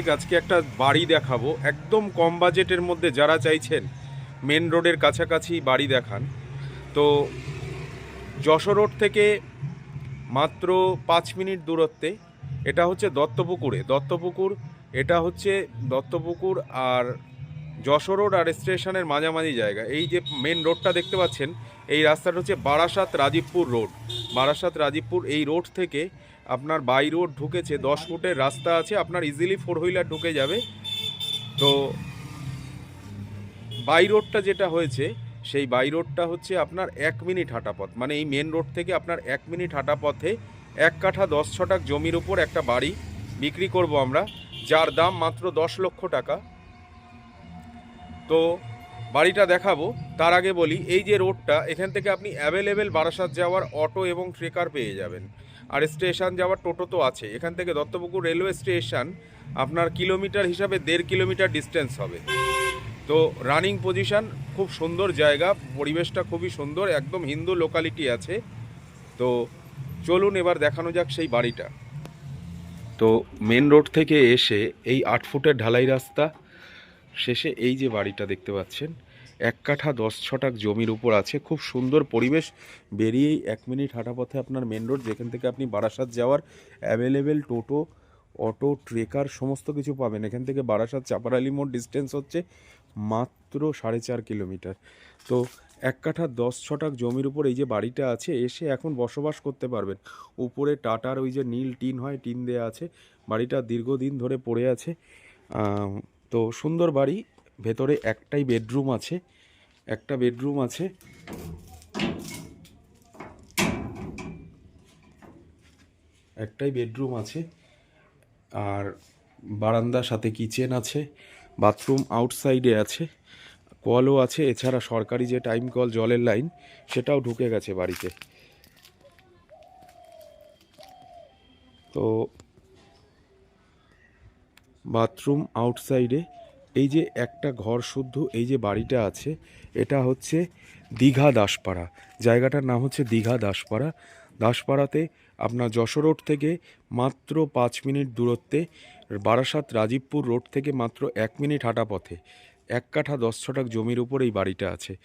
থেকে আজকে একটা বাড়ি দেখাবো। একদম কম বাজেটের মধ্যে যারা চাইছেন, মেন রোডের কাছাকাছি বাড়ি দেখান। তো যশোর রোড থেকে মাত্র পাঁচ মিনিট দূরত্বে এটা হচ্ছে দত্তপুকুরে। দত্তপুকুর, এটা হচ্ছে দত্তপুকুর আর যশোর রোড আর স্টেশনের মাঝামাঝি জায়গা। এই যে মেন রোডটা দেখতে পাচ্ছেন, এই রাস্তাটা হচ্ছে বারাসাত রাজীবপুর রোড। বারাসাত রাজীবপুর এই রোড থেকে আপনার বাই রোড ঢুকেছে, দশ ফুটের রাস্তা আছে, আপনার ইজিলি ফোর হুইলার ঢুকে যাবে। তো বাই রোডটা যেটা হয়েছে, সেই বাই রোডটা হচ্ছে আপনার এক মিনিট হাঁটা পথ। মানে এই মেন রোড থেকে আপনার এক মিনিট হাঁটা পথে এক কাঠা দশ ছটাক জমির উপর একটা বাড়ি বিক্রি করব আমরা, যার দাম মাত্র দশ লক্ষ টাকা। তো বাড়িটা দেখাবো, তার আগে বলি, এই যে রোডটা এখান থেকে আপনি অ্যাভেলেবেল বারাসাত যাওয়ার অটো এবং ট্রেকার পেয়ে যাবেন। আর স্টেশন যাওয়ার টোটো তো আছে। এখান থেকে দত্তপুকুর রেলওয়ে স্টেশন আপনার কিলোমিটার হিসাবে দেড় কিলোমিটার ডিস্টেন্স হবে। তো রানিং পজিশন খুব সুন্দর জায়গা, পরিবেশটা খুবই সুন্দর, একদম হিন্দু লোকালিটি আছে। তো চলুন এবার দেখানো যাক সেই বাড়িটা। তো মেন রোড থেকে এসে এই আট ফুটের ঢালাই রাস্তা, শেষে এই যে বাড়িটা দেখতে পাচ্ছেন এক কাঠা দশ ছটাক জমির উপর আছে। খুব সুন্দর পরিবেশ। বেরিয়েই এক মিনিট হাঁটা পথে আপনার মেন রোড যেখান থেকে আপনি বারাসাত যাওয়ার অ্যাভেলেবেল টোটো অটো ট্রেকার সমস্ত কিছু পাবেন। এখান থেকে বারাসাত চাপারালি মোড় ডিস্টেন্স হচ্ছে মাত্র সাড়ে চার কিলোমিটার। তো এক কাঠা দশ ছটাক জমির উপর এই যে বাড়িটা আছে, এসে এখন বসবাস করতে পারবেন। উপরে টাটার ওই যে নীল টিন হয়, টিন দেয়া আছে। বাড়িটা দীর্ঘদিন ধরে পড়ে আছে। তো সুন্দর বাড়ি। ভেতরে একটাই বেডরুম আছে, একটা বেডরুম আছে। একটাই বেডরুম আছে, আর বারান্দার সাথে কিচেন আছে, বাথরুম আউটসাইডে আছে, কলও আছে, এছাড়া সরকারি যে টাইম কল, জলের লাইন, সেটাও ঢুকে গেছে বাড়িতে। তো, বাথরুম আউটসাইডে এই যে একটা ঘর শুদ্ধ, এই যে বাড়িটা আছে, এটা হচ্ছে দীঘা দাসপাড়া। জায়গাটার নাম হচ্ছে দীঘা দাসপাড়া। দাসপাড়াতে আপনার যশোর রোড থেকে মাত্র পাঁচ মিনিট দূরত্বে, বারাসাত রাজীবপুর রোড থেকে মাত্র এক মিনিট হাঁটা পথে, এক কাঠা দশ ছটাক জমির উপর এই বাড়িটা আছে।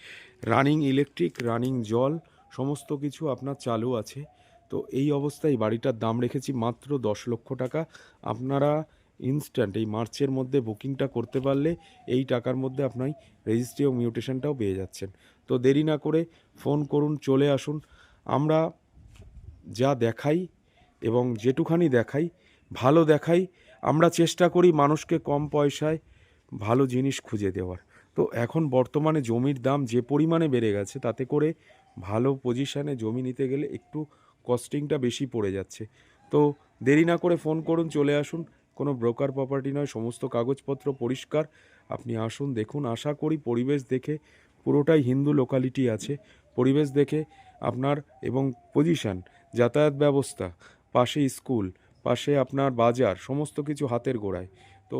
রানিং ইলেকট্রিক, রানিং জল, সমস্ত কিছু আপনার চালু আছে। তো এই অবস্থায় বাড়িটার দাম রেখেছি মাত্র দশ লক্ষ টাকা। আপনারা ইনস্ট্যান্ট এই মার্চের মধ্যে বুকিংটা করতে পারলে এই টাকার মধ্যে আপনার রেজিস্ট্রি ও মিউটেশনটাও পেয়ে যাচ্ছেন। তো দেরি না করে ফোন করুন, চলে আসুন। আমরা যা দেখাই এবং যেটুখানি দেখাই, ভালো দেখাই, আমরা চেষ্টা করি মানুষকে কম পয়সায় ভালো জিনিস খুঁজে দেওয়ার। তো এখন বর্তমানে জমির দাম যে পরিমাণে বেড়ে গেছে, তাতে করে ভালো পজিশানে জমি নিতে গেলে একটু কস্টিংটা বেশি পড়ে যাচ্ছে। তো দেরি না করে ফোন করুন, চলে আসুন। কোনো ব্রোকার প্রপার্টি নয়, সমস্ত কাগজপত্র পরিষ্কার। আপনি আসুন, দেখুন। আশা করি পরিবেশ দেখে পুরোটাই হিন্দু লোকালিটি আছে। পরিবেশ দেখে আপনার এবং পজিশন যাতায়াত ব্যবস্থা, পাশে স্কুল পাশে আপনার বাজার, সমস্ত কিছু হাতের গোড়ায়। তো